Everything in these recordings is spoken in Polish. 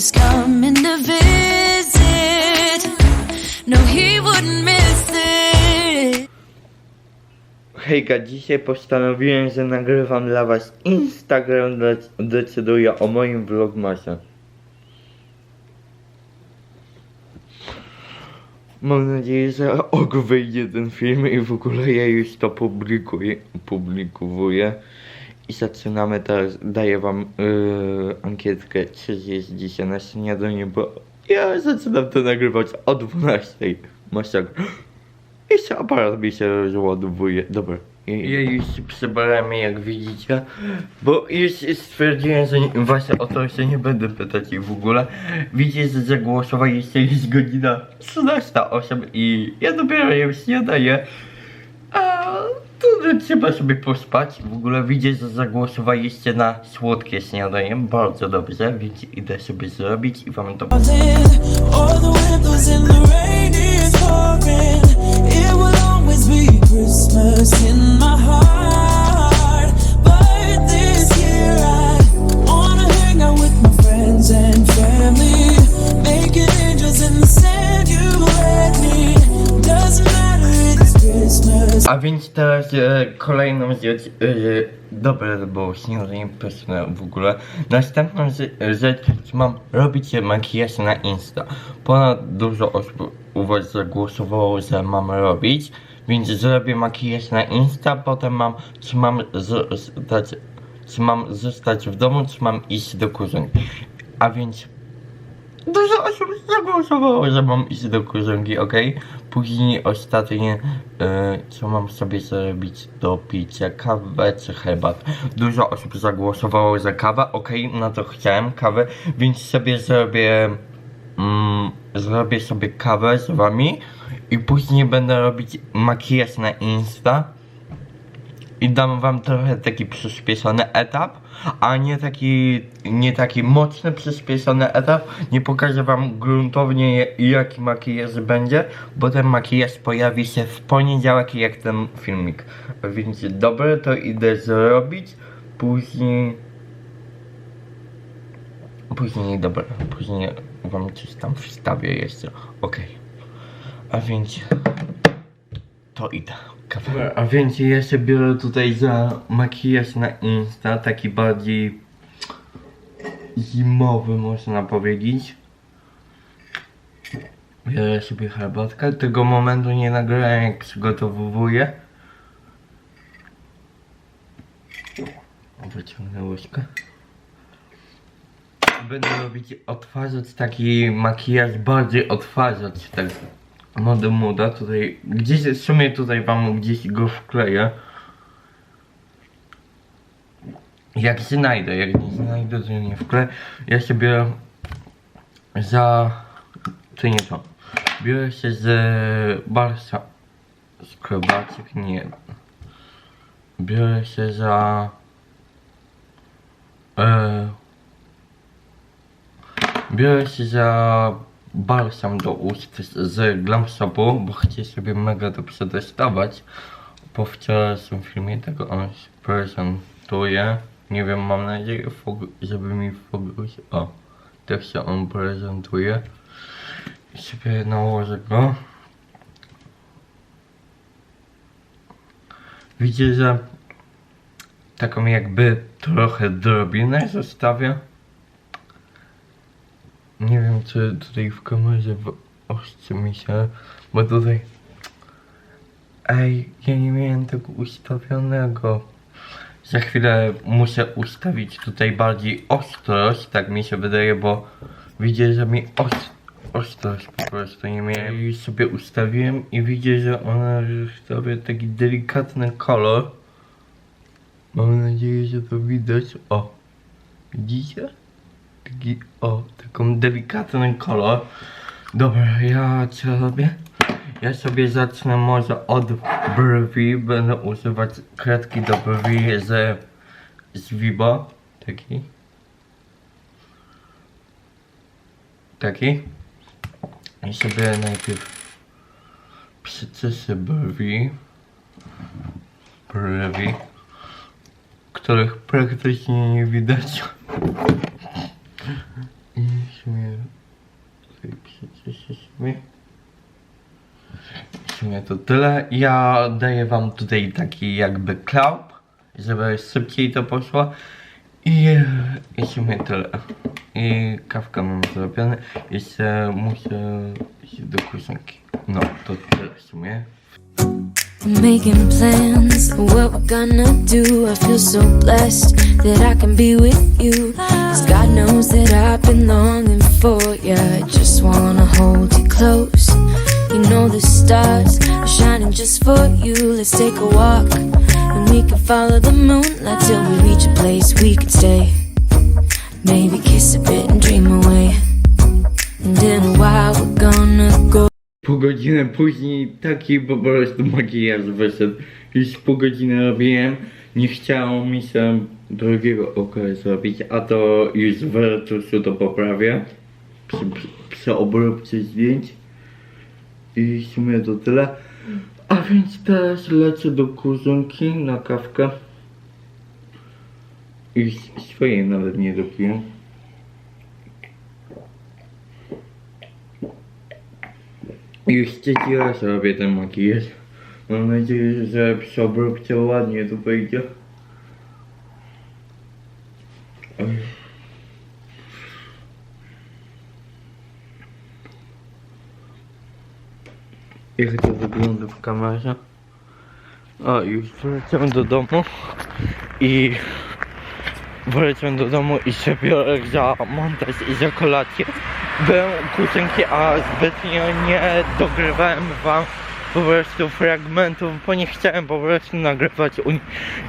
coming to visit. No, he wouldn't miss it. Hejka, dzisiaj postanowiłem, że nagrywam dla was Instagram dec- decyduje o moim vlogmasie. Mam nadzieję, że ok wyjdzie ten film i w ogóle ja już to publikuję, publikuję. I zaczynamy teraz, daję wam yy, ankietkę, czy jest dzisiaj na śniadanie, bo ja zaczynam to nagrywać o 12. Masakra. Jeszcze aparat mi się rozładowuje. Dobra. Ja, już się przebrałem jak widzicie, bo już stwierdziłem, że nie, właśnie o to się nie będę pytać i w ogóle. Widzicie, że zagłosowaliście jest godzina 13.08 i ja dopiero jem śniadanie. Trzeba sobie pospać. W ogóle widzę, że zagłosowaliście na słodkie śniadanie. Bardzo dobrze, więc idę sobie zrobić i wam to Christmas in my heart. A więc teraz e, kolejną rzecz, e, dobre to było śniadanie pyszne w ogóle. Następną rze- rzecz, mam robić makijaż na Insta. Ponad dużo osób u was zagłosowało, że mam robić, więc zrobię makijaż na Insta, potem mam, czy mam zostać, czy mam zostać w domu, czy mam iść do kurzynki. A więc Dużo osób zagłosowało, że mam iść do korzonki, ok? Później ostatnie, e, co mam sobie zrobić do picia, kawę czy herbatę. Dużo osób zagłosowało za kawę, ok? No to chciałem kawę, więc sobie zrobię, mm, zrobię sobie kawę z wami i później będę robić makijaż na Insta i dam wam trochę taki przyspieszony etap, a nie taki, nie taki mocny przyspieszony etap. Nie pokażę wam gruntownie jaki makijaż będzie, bo ten makijaż pojawi się w poniedziałek jak ten filmik. Więc dobre, to idę zrobić, później... Później, dobra, później wam coś tam wstawię jeszcze, okej. A więc to idę. A więc ja się biorę tutaj za makijaż na Insta, taki bardziej zimowy można powiedzieć. Biorę sobie herbatkę, tego momentu nie nagrałem jak przygotowuję. Wyciągnę łyżkę. Będę robić odtwarzać taki makijaż, bardziej odtwarzać tak mody moda tutaj gdzieś w sumie tutaj wam gdzieś go wkleję. Jak znajdę, jak nie znajdę to nie wkleję ja się biorę za czy nie to. Biorę się z Barsa. Skrobacik nie. Biorę się za e, Biorę się za balsam do ust z- Glam bo chcę sobie mega to przetestować. Po wczorajszym filmie tego on się prezentuje. Nie wiem, mam nadzieję, żeby mi fogus... O, tak się on prezentuje. I sobie nałożę go. Widzę, że taką jakby trochę drobinę zostawię. Nie wiem, czy tutaj w kamerze ostrzy mi się, bo tutaj... Ej, ja nie miałem tego ustawionego. Za chwilę muszę ustawić tutaj bardziej ostrość, tak mi się wydaje, bo widzę, że mi os ostrość po prostu nie miałem. Już sobie ustawiłem i widzę, że ona sobie taki delikatny kolor. Mam nadzieję, że to widać. O, widzicie? Taki, o, taką delikatny kolor. Dobra, ja co robię? Ja sobie zacznę może od brwi, będę używać kredki do brwi z, z Vibo, taki. Taki. I sobie najpierw przyceszę brwi. Brwi, których praktycznie nie widać. I śmieję. W sumie to tyle. Ja daję wam tutaj taki jakby klaup, żeby szybciej to poszło. I, i w tyle. I kawkę mam zrobione. Jeszcze muszę iść do kuchenki. No, to tyle w sumie. Making plans what we're gonna do. I feel so blessed that I can be with you. 'Cause God knows that I've been longing for you. I just wanna hold you close. You know the stars are shining just for you. Let's take a walk and we can follow the moonlight till we reach a place we can stay. Maybe kiss a bit and dream away. And in a while we're gonna go. Pół godziny później taki po prostu makijaż wyszedł. Już pół godziny robiłem. Nie chciało mi się drugiego oka zrobić, a to już w retuszu to poprawię. Przy, przy, obróbce zdjęć. I w sumie to tyle. A więc teraz lecę do kurzynki na kawkę. I swojej nawet nie dopiję. Już trzeci raz robię ten makijaż. Mam nadzieję, że przy obróbce ładnie to wyjdzie. Jak to wygląda w kamerze? O, już wróciłem do domu i wróciłem do domu i się biorę za montaż i za kolację. Byłem kuchenki, a zbytnio nie dogrywałem wam po prostu fragmentów, bo nie chciałem po prostu nagrywać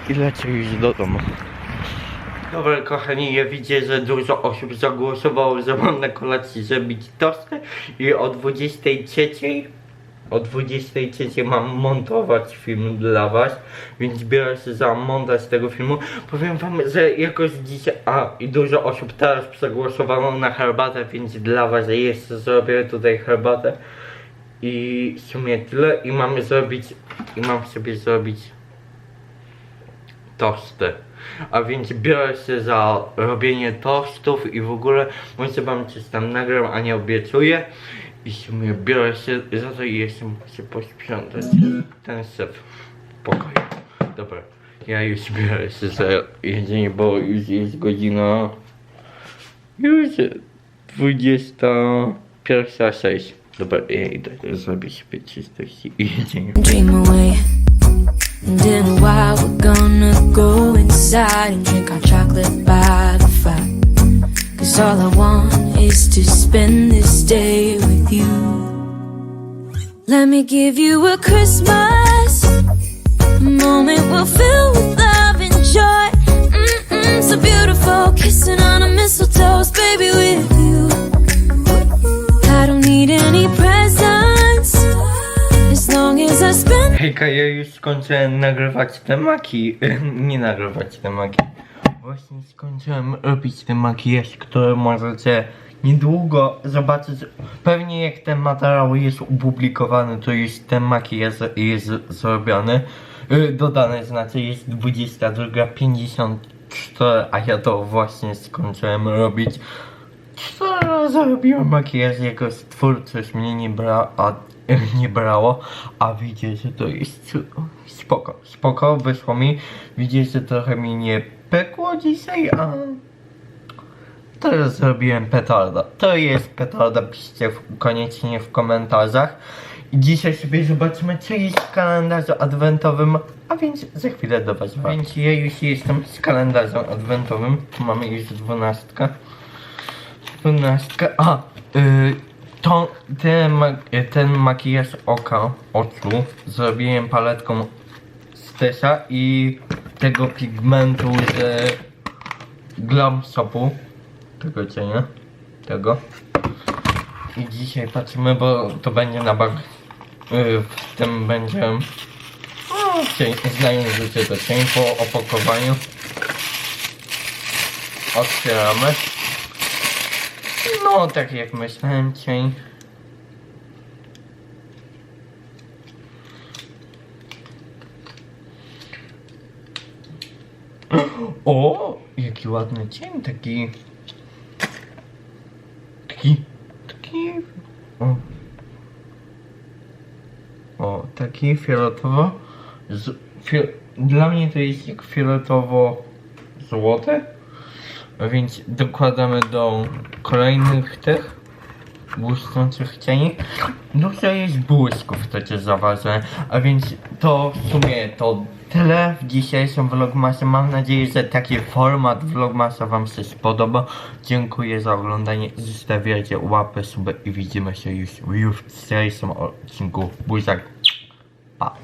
i lecę już do domu. Dobra kochani, ja widzę, że dużo osób zagłosowało, że mam na kolacji zrobić tosty i o 23 o 23 mam montować film dla was, więc biorę się za montaż tego filmu. Powiem wam, że jakoś dzisiaj, a i dużo osób teraz przegłosowało na herbatę, więc dla was jeszcze zrobię tutaj herbatę. I w sumie tyle i mamy zrobić, i mam sobie zrobić tosty. A więc biorę się za robienie tostów i w ogóle może wam coś tam nagram, a nie obiecuję. I w sumie biorę się za to i jeszcze muszę posprzątać ten syf w pokoju. Dobra, ja już biorę się za jedzenie, bo już jest godzina już 21.06. Dobra, ja idę zrobię sobie czystość i dream a while, we're gonna go inside and drink our chocolate by the fire. Cause all I want is to spend this day with you. Let me give you a Christmas moment we'll fill with love and joy. Mm-mm, so beautiful, kissing on a mistletoe, baby, with any presents as long as I spend. Hejka, ja już skończyłem nagrywać te maki. Nie nagrywać te maki. Właśnie skończyłem robić ten makijaż, który możecie niedługo zobaczyć. Pewnie jak ten materiał jest opublikowany, to już ten makijaż jest zrobiony. Y, Dodany znaczy jest 22.54, a ja to właśnie skończyłem robić. Cztery razy robiłem makijaż, jako twórczość mnie nie, bra, a, nie brało, a widzę, że to jest spoko, spoko, wyszło mi, widzę, że trochę mi nie pekło dzisiaj, a teraz zrobiłem petarda, to jest petarda, piszcie w, koniecznie w komentarzach. I dzisiaj sobie zobaczymy, co jest w kalendarzu adwentowym, a więc za chwilę do was wracam. Więc ja już jestem z kalendarzem adwentowym, tu mamy już dwunastkę. Dwunastkę. A, y, to, ten, y, ten makijaż oka, oczu zrobiłem paletką z Tesha i tego pigmentu z Glam Shopu. Tego cienia. Tego. I dzisiaj patrzymy, bo to będzie na bank. Y, w tym będzie. No, cień, znają życie to cień po opakowaniu. Otwieramy. No, tak jak myślałem, cień. O, jaki ładny cień, taki... Taki... Taki... O. O, taki fioletowo. Z, fio, dla mnie to jest jak fioletowo złote. Więc dokładamy do kolejnych tych błyszczących cieni. Dużo jest błysków też zauważę. A więc to w sumie to tyle w dzisiejszym vlogmasie. Mam nadzieję, że taki format vlogmasa wam się spodoba. Dziękuję za oglądanie. Zostawiajcie łapę, suby i widzimy się już, już w dzisiejszym odcinku. Buzak. Pa.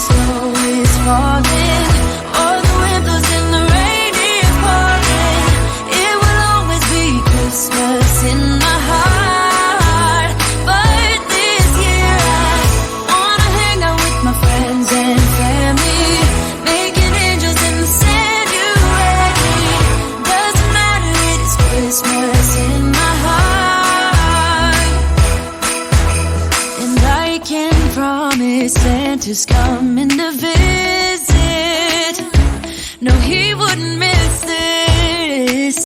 is always falling